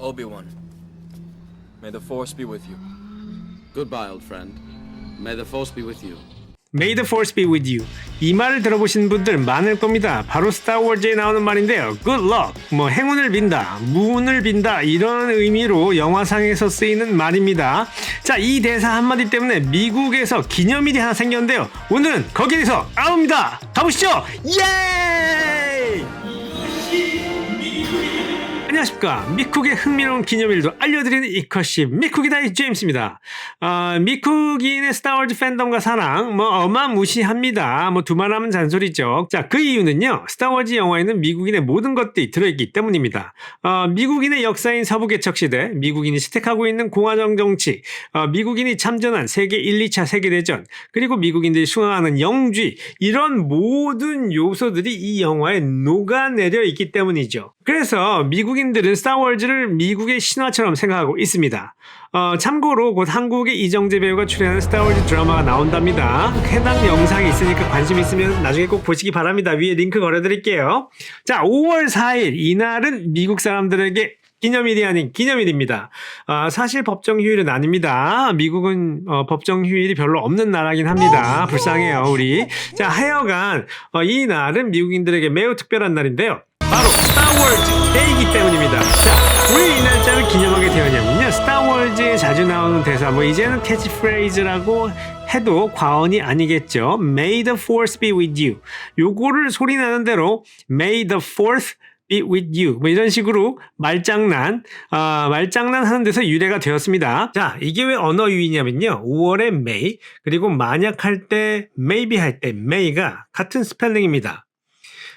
Obi-Wan. May the Force be with you. Goodbye, old friend. May the force be with you. May the force be with you. 이 말을 들어보신 분들 많을 겁니다. 바로 스타워즈에 나오는 말인데요. Good luck. 뭐 행운을 빈다, 무운을 빈다 이런 의미로 영화상에서 쓰이는 말입니다. 자, 이 대사 한마디 때문에 미국에서 기념일이 하나 생겼는데요. 오늘은 거기에서 아웁니다. 가보시죠. 예! 안녕하십니까. 미쿡의 흥미로운 기념일도 알려드리는 이컷십 미쿡이다이 제임스입니다. 아, 미쿡인의 스타워즈 팬덤과 사랑 뭐 어마무시합니다. 뭐 두말하면 잔소리죠. 자, 그 이유는요. 스타워즈 영화에는 미국인의 모든 것들이 들어있기 때문입니다. 아, 미국인의 역사인 서부 개척 시대, 미국인이 스택하고 있는 공화정 정치, 아, 미국인이 참전한 세계 1, 2차 세계대전, 그리고 미국인들이 수행하는 영주의 이런 모든 요소들이 이 영화에 녹아내려 있기 때문이죠. 그래서 미국인들은 스타워즈를 미국의 신화처럼 생각하고 있습니다. 어, 참고로 곧 한국의 이정재 배우가 출연하는 스타워즈 드라마가 나온답니다. 해당 영상이 있으니까 관심 있으면 나중에 꼭 보시기 바랍니다. 위에 링크 걸어드릴게요. 자, 5월 4일 이날은 미국 사람들에게 기념일이 아닌 기념일입니다. 아, 사실 법정 휴일은 아닙니다. 미국은 어, 법정 휴일이 별로 없는 나라긴 합니다. 불쌍해요, 우리. 자, 하여간 어, 이 날은 미국인들에게 매우 특별한 날인데요. 바로 스타워즈 데이기 때문입니다. 자, 왜 이 날짜를 기념하게 되었냐면요. 스타워즈에 자주 나오는 대사, 뭐 이제는 캐치프레이즈라고 해도 과언이 아니겠죠. May the force be with you. 요거를 소리 나는 대로 May the fourth be with you. 뭐 이런 식으로 말장난, 아, 말장난 하는 데서 유래가 되었습니다. 자, 이게 왜 언어 유희냐면요. 5월에 May, 그리고 만약 할 때, maybe 할 때, May가 같은 스펠링입니다.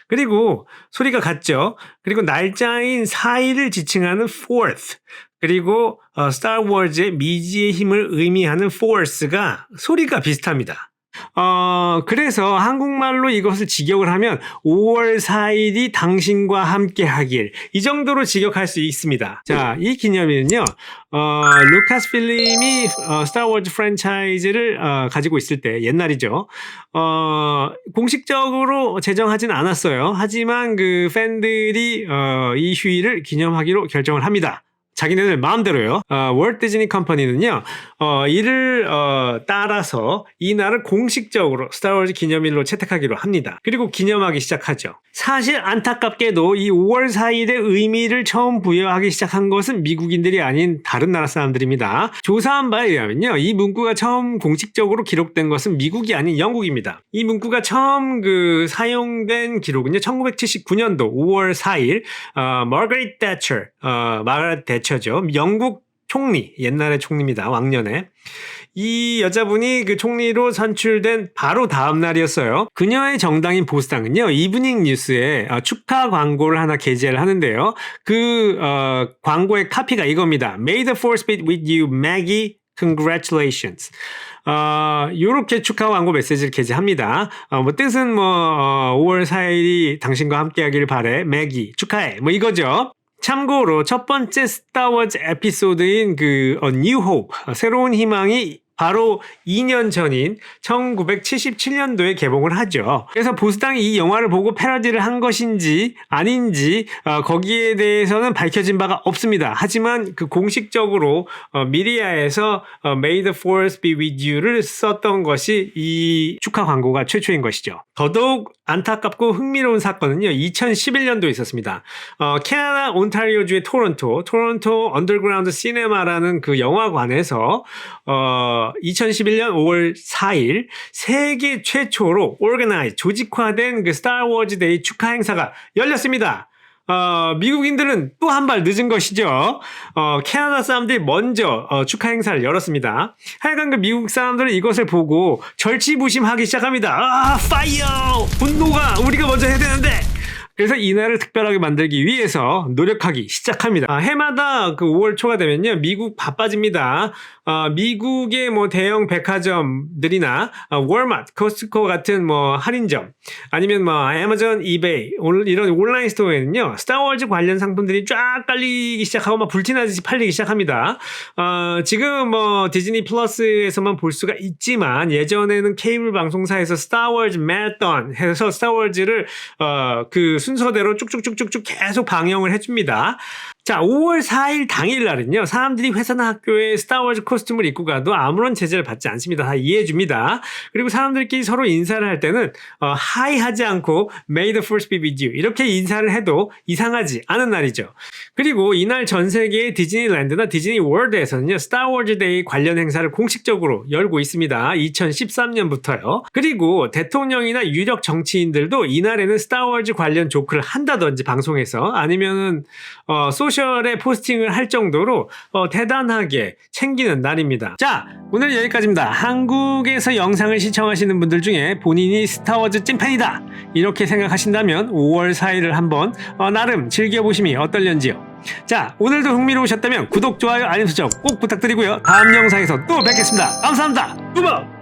그리고 소리가 같죠. 그리고 날짜인 4일을 지칭하는 fourth. 그리고 어, 스타워즈의 미지의 힘을 의미하는 force가 소리가 비슷합니다. 어, 그래서 한국말로 이것을 직역을 하면 5월 4일이 당신과 함께 하길. 이 정도로 직역할 수 있습니다. 자, 이 기념일은요, 어, 루카스 필름이 어, 스타워즈 프랜차이즈를 어, 가지고 있을 때 옛날이죠. 어, 공식적으로 제정하진 않았어요. 하지만 그 팬들이 어, 이 휴일을 기념하기로 결정을 합니다. 자기네들 마음대로요. 어, 월트 디즈니 컴퍼니는요, 어, 이를 어, 따라서 이 날을 공식적으로 스타워즈 기념일로 채택하기로 합니다. 그리고 기념하기 시작하죠. 사실 안타깝게도 이 5월 4일의 의미를 처음 부여하기 시작한 것은 미국인들이 아닌 다른 나라 사람들입니다. 조사한 바에 의하면요, 이 문구가 처음 공식적으로 기록된 것은 미국이 아닌 영국입니다. 이 문구가 처음 그 사용된 기록은요, 1979년도 5월 4일, 어, 마거릿 대처, 어, 마거릿 대처죠. 영국 총리, 옛날의 총리입니다. 왕년에. 이 여자분이 그 총리로 선출된 바로 다음 날이었어요. 그녀의 정당인 보수당은요, 이브닝 뉴스에 어, 축하 광고를 하나 게재를 하는데요. 그, 어, 광고의 카피가 이겁니다. May the force be with you, Maggie. Congratulations. 어, 요렇게 축하 광고 메시지를 게재합니다. 어, 뭐 뜻은 뭐, 어, 5월 4일이 당신과 함께 하길 바래. 매기, 축하해. 뭐 이거죠. 참고로 첫 번째 스타워즈 에피소드인 그 A New Hope, 어, 새로운 희망이 바로 2년 전인 1977년도에 개봉을 하죠. 그래서 보수당이 이 영화를 보고 패러디를 한 것인지 아닌지 어, 거기에 대해서는 밝혀진 바가 없습니다. 하지만 그 공식적으로 어, 미디어에서 어, May the Force be with you를 썼던 것이 이 축하 광고가 최초인 것이죠. 더더욱 안타깝고 흥미로운 사건은요. 2011년도에 있었습니다. 어, 캐나다 온타리오주의 토론토, 토론토 언더그라운드 시네마라는 그 영화관에서 어, 2011년 5월 4일 세계 최초로 오르가나이 조직화된 그 스타워즈 데이 축하 행사가 열렸습니다. 어, 미국인들은 또 한 발 늦은 것이죠. 어, 캐나다 사람들이 먼저 어, 축하 행사를 열었습니다. 하여간 그 미국 사람들은 이것을 보고 절치부심하기 시작합니다. 아, 파이어! 분노가 우리가 먼저 해야 되는데! 그래서 이날을 특별하게 만들기 위해서 노력하기 시작합니다. 아, 해마다 그 5월 초가 되면요, 미국 바빠집니다. 아, 미국의 뭐 대형 백화점들이나 아, 월마트, 코스트코 같은 뭐 할인점, 아니면 뭐 아마존, 이베이 이런 온라인 스토어에는요, 스타워즈 관련 상품들이 쫙 깔리기 시작하고 막 불티나듯이 팔리기 시작합니다. 어, 지금 뭐 디즈니 플러스에서만 볼 수가 있지만 예전에는 케이블 방송사에서 스타워즈 매라톤 해서 스타워즈를 어, 그 순서대로 쭉쭉쭉쭉쭉 계속 방영을 해줍니다. 자, 5월 4일 당일 날은요, 사람들이 회사나 학교에 스타워즈 코스튬을 입고 가도 아무런 제재를 받지 않습니다. 다 이해해줍니다. 그리고 사람들끼리 서로 인사를 할 때는, 어, 하이 하지 않고, May the force be with you. 이렇게 인사를 해도 이상하지 않은 날이죠. 그리고 이날 전 세계의 디즈니랜드나 디즈니 월드에서는요, 스타워즈 데이 관련 행사를 공식적으로 열고 있습니다. 2013년부터요. 그리고 대통령이나 유력 정치인들도 이날에는 스타워즈 관련 조크를 한다든지 방송에서 아니면은 어, 소셜 에 포스팅을 할 정도로 어, 대단하게 챙기는 날입니다. 자, 오늘 여기까지입니다. 한국에서 영상을 시청하시는 분들 중에 본인이 스타워즈 찐팬이다 이렇게 생각하신다면 5월 4일을 한번 어, 나름 즐겨보심이 어떨련지요. 자, 오늘도 흥미로우셨다면 구독, 좋아요, 알림 설정 꼭 부탁드리고요. 다음 영상에서 또 뵙겠습니다. 감사합니다. 우버!